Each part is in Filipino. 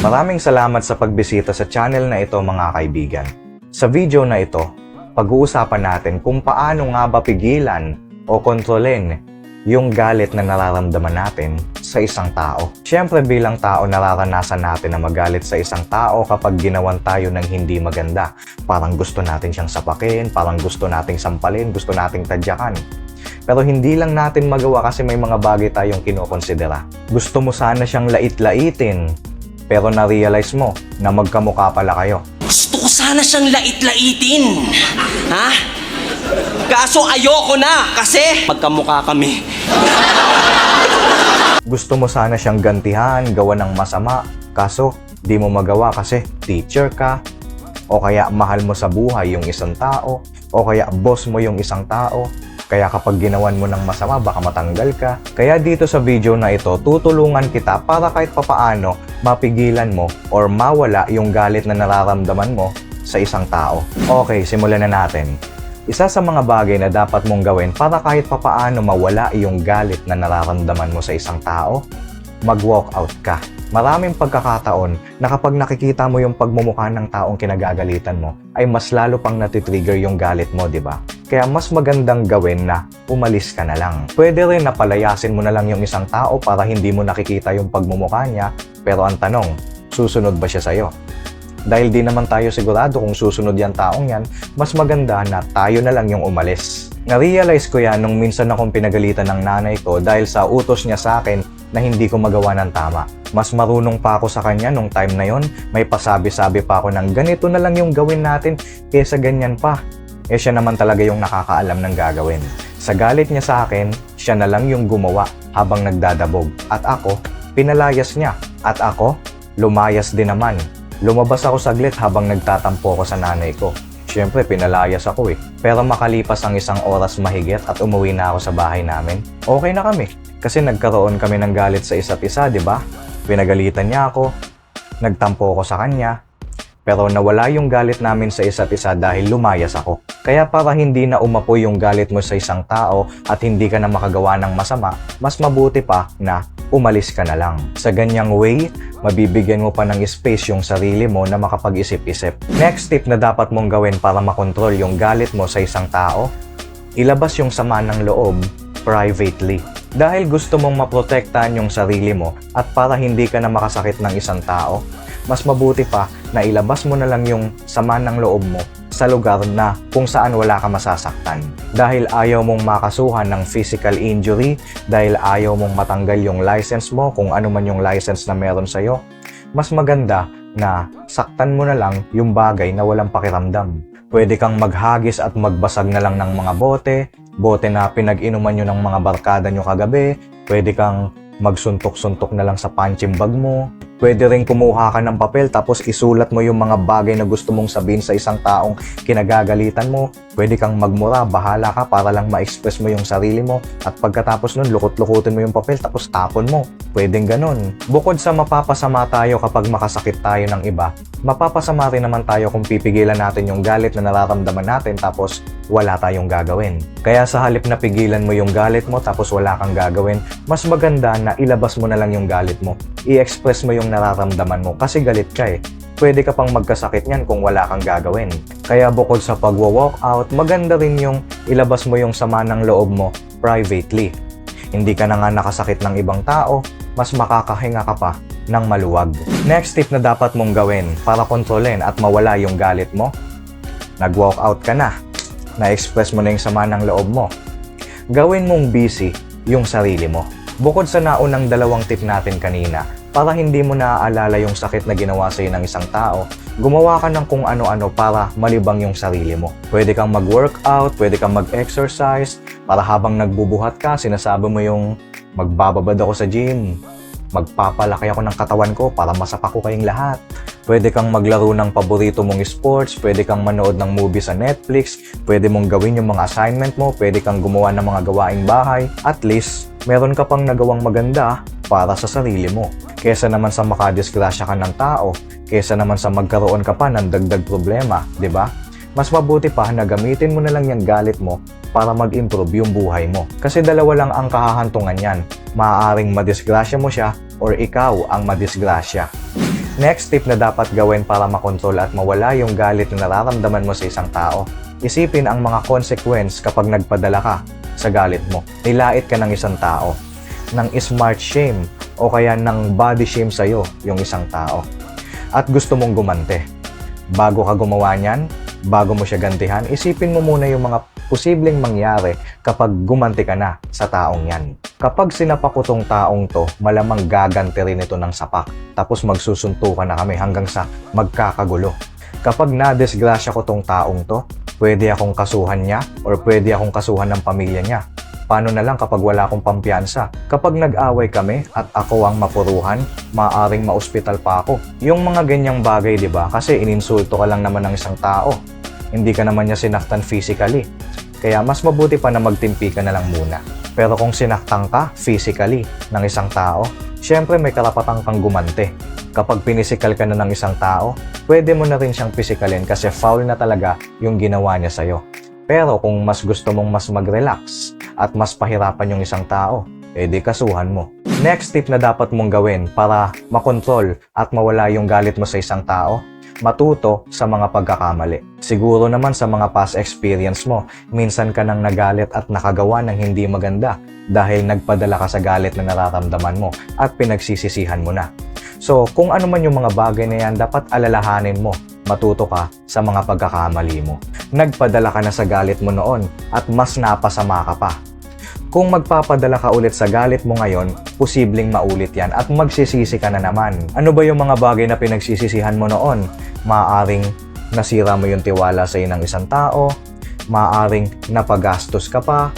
Maraming salamat sa pagbisita sa channel na ito mga kaibigan. Sa video na ito, pag-uusapan natin kung paano nga ba pigilan o kontrolin yung galit na nararamdaman natin sa isang tao. Siyempre bilang tao nararanasan natin na magalit sa isang tao kapag ginawan tayo ng hindi maganda. Parang gusto natin siyang sapakin, parang gusto nating sampalin, gusto nating tadyakan. Pero hindi lang natin magawa kasi may mga bagay tayong kinokonsidera. Gusto mo sana siyang lait-laitin, pero na-realize mo na magkamukha pala kayo. Gusto ko sana siyang lait-laitin. Ha? Kaso ayoko na kasi magkamukha kami. Gusto mo sana siyang gantihan, gawa ng masama, kaso di mo magawa kasi teacher ka, o kaya mahal mo sa buhay yung isang tao, o kaya boss mo yung isang tao, kaya kapag ginawan mo ng masama, baka matanggal ka. Kaya dito sa video na ito, tutulungan kita para kahit papaano mapigilan mo or mawala yung galit na nararamdaman mo sa isang tao. Okay, simulan na natin. Isa sa mga bagay na dapat mong gawin para kahit papaano mawala yung galit na nararamdaman mo sa isang tao, mag-walk out ka. Maraming pagkakataon na kapag nakikita mo yung pagmumukha ng taong kinagagalitan mo, ay mas lalo pang natitrigger yung galit mo, di ba? Kaya mas magandang gawin na umalis ka na lang. Pwede rin na palayasin mo na lang yung isang tao para hindi mo nakikita yung pagmumukha niya, pero ang tanong, susunod ba siya sa'yo? Dahil di naman tayo sigurado kung susunod yan taong yan, mas maganda na tayo na lang yung umalis. Na-realize ko yan nung minsan akong pinagalitan ng nanay ko dahil sa utos niya sa akin na hindi ko magawa ng tama. Mas marunong pa ako sa kanya nung time na yon, may pasabi-sabi pa ako ng ganito na lang yung gawin natin kesa ganyan pa. Eh siya naman talaga yung nakakaalam ng gagawin. Sa galit niya sa akin, siya na lang yung gumawa habang nagdadabog. At ako, pinalayas niya. At ako, lumayas din naman. Lumabas ako saglit habang nagtatampo ko sa nanay ko. Siyempre, pinalayas ako eh. Pero makalipas ang isang oras mahigit at umuwi na ako sa bahay namin, okay na kami. Kasi nagkaroon kami ng galit sa isa't isa, di ba? Pinagalitan niya ako, nagtampo ko sa kanya, pero nawala yung galit namin sa isa't isa dahil lumayas ako. Kaya para hindi na umapoy yung galit mo sa isang tao at hindi ka na makagawa ng masama, mas mabuti pa na umalis ka na lang. Sa ganyang way, mabibigyan mo pa ng space yung sarili mo na makapag-isip-isip. Next tip na dapat mong gawin para makontrol yung galit mo sa isang tao, ilabas yung sama ng loob privately. Dahil gusto mong maprotektahan yung sarili mo at para hindi ka na makasakit ng isang tao, mas mabuti pa na ilabas mo na lang yung sama ng loob mo sa lugar na kung saan wala ka masasaktan. Dahil ayaw mong makasuhan ng physical injury, dahil ayaw mong matanggal yung license mo kung ano man yung license na meron sa'yo, mas maganda na saktan mo na lang yung bagay na walang pakiramdam. Pwede kang maghagis at magbasag na lang ng mga bote, bote na pinag-inuman nyo ng mga barkada nyo kagabi, pwede kang magsuntok-suntok na lang sa punching mo, Pwede rin kumuha ka ng papel tapos isulat mo yung mga bagay na gusto mong sabihin sa isang taong kinagagalitan mo. Pwede kang magmura, bahala ka para lang ma-express mo yung sarili mo. At pagkatapos nun, lukot-lukutin mo yung papel tapos tapon mo. Pwedeng ganun. Bukod sa mapapasama tayo kapag makasakit tayo ng iba, mapapasama rin naman tayo kung pipigilan natin yung galit na nararamdaman natin tapos wala tayong gagawin. Kaya sa halip na pigilan mo yung galit mo tapos wala kang gagawin, mas maganda na ilabas mo na lang yung galit mo. I-express mo yung nararamdaman mo kasi galit ka eh. Pwede ka pang magkasakit niyan kung wala kang gagawin. Kaya bukod sa pagwo-walk out, maganda rin yung ilabas mo yung sama ng loob mo privately. Hindi ka na nga nakasakit ng ibang tao, mas makakahinga ka pa ng maluwag. Next tip na dapat mong gawin para kontrolin at mawala yung galit mo, nag-walk out ka na. Na-express mo na yung sama ng loob mo. Gawin mong busy yung sarili mo. Bukod sa naunang dalawang tip natin kanina, para hindi mo naaalala yung sakit na ginawa sa'yo ng isang tao, gumawa ka ng kung ano-ano para malibang yung sarili mo. Pwede kang mag-workout, pwede kang mag-exercise, para habang nagbubuhat ka, sinasabi mo yung magbababad ako sa gym, magpapalaki ako ng katawan ko para masapak ko kayong lahat. Pwede kang maglaro ng paborito mong sports, pwede kang manood ng movie sa Netflix, pwede mong gawin yung mga assignment mo, pwede kang gumawa ng mga gawaing bahay. At least, meron ka pang nagawang maganda para sa sarili mo. Kesa naman sa makadisgrasya ka ng tao, kesa naman sa magkaroon ka pa ng dagdag problema, di ba? Mas mabuti pa na gamitin mo na lang yung galit mo para mag-improve yung buhay mo. Kasi dalawa lang ang kahahantungan yan. Maaaring madisgrasya mo siya or ikaw ang madisgrasya. Next tip na dapat gawin para makontrol at mawala yung galit na nararamdaman mo sa isang tao. Isipin ang mga consequence kapag nagpadala ka sa galit mo. Nilait ka ng isang tao, ng smart shame o kaya ng body shame sa'yo yung isang tao. At gusto mong gumante. Bago ka gumawa niyan, bago mo siya gantihan, isipin mo muna yung mga posibleng mangyari kapag gumanti ka na sa taong yan. Kapag sinapak ko tong taong to, malamang gaganti rin ito ng sapak. Tapos magsusuntukan na kami hanggang sa magkakagulo. Kapag nadisgrasya ko tong taong to, pwede akong kasuhan niya or pwede akong kasuhan ng pamilya niya. Paano na lang kapag wala akong pampiyansa? Kapag nag-away kami at ako ang mapuruhan, maaring maospital pa ako. Yung mga ganyang bagay, di ba? Kasi ininsulto ka lang naman ng isang tao. Hindi ka naman niya sinaktan physically. Kaya mas mabuti pa na magtimpi ka na lang muna. Pero kung sinaktan ka physically ng isang tao, syempre may karapatan kang gumante. Kapag pinisikal ka na ng isang tao, pwede mo na rin siyang pisikalin kasi foul na talaga yung ginawa niya sa'yo. Pero kung mas gusto mong mas mag-relax at mas pahirapan yung isang tao, edi kasuhan mo. Next tip na dapat mong gawin para makontrol at mawala yung galit mo sa isang tao, matuto sa mga pagkakamali. Siguro naman sa mga past experience mo, minsan ka nang nagalit at nakagawa ng hindi maganda dahil nagpadala ka sa galit na nararamdaman mo at pinagsisisihan mo na. So, kung ano man yung mga bagay na yan, dapat alalahanin mo. Matuto ka sa mga pagkakamali mo. Nagpadala ka na sa galit mo noon at mas napasama ka pa. Kung magpapadala ka ulit sa galit mo ngayon, posibleng maulit yan at magsisisi ka na naman. Ano ba yung mga bagay na pinagsisisihan mo noon? Maaring nasira mo yung tiwala sa ng isang tao, maaring napagastos ka pa,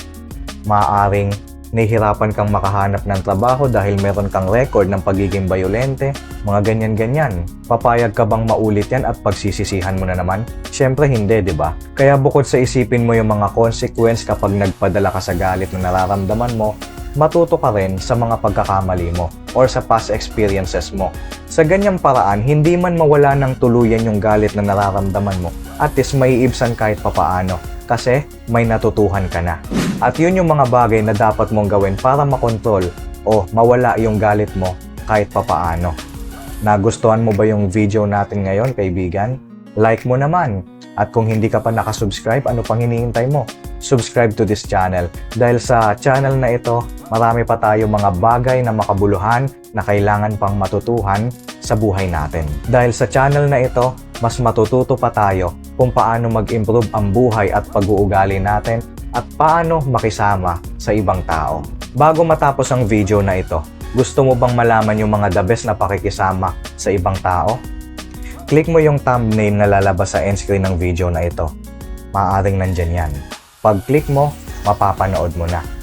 maaring nahihirapan kang makahanap ng trabaho dahil meron kang record ng pagiging bayolente, mga ganyan-ganyan. Papayag ka bang maulit yan at pagsisisihan mo na naman? Siyempre hindi, di ba? Kaya bukod sa isipin mo yung mga consequence kapag nagpadala ka sa galit na nararamdaman mo, matuto ka rin sa mga pagkakamali mo or sa past experiences mo. Sa ganyang paraan, hindi man mawala ng tuluyan yung galit na nararamdaman mo, at least may ibsan kahit papaano kasi may natutuhan ka na. At yun yung mga bagay na dapat mong gawin para makontrol o mawala yung galit mo kahit papaano. Nagustuhan mo ba yung video natin ngayon, kaibigan? Like mo naman. At kung hindi ka pa nakasubscribe, ano pang hinihintay mo? Subscribe to this channel. Dahil sa channel na ito, marami pa tayo mga bagay na makabuluhan na kailangan pang matutuhan sa buhay natin. Dahil sa channel na ito, mas matututo pa tayo kung paano mag-improve ang buhay at pag-uugali natin at paano makisama sa ibang tao. Bago matapos ang video na ito, gusto mo bang malaman yung mga the best na pakikisama sa ibang tao? Click mo yung thumbnail na lalabas sa end screen ng video na ito. Maaaring nandyan yan. Pag-click mo, mapapanood mo na.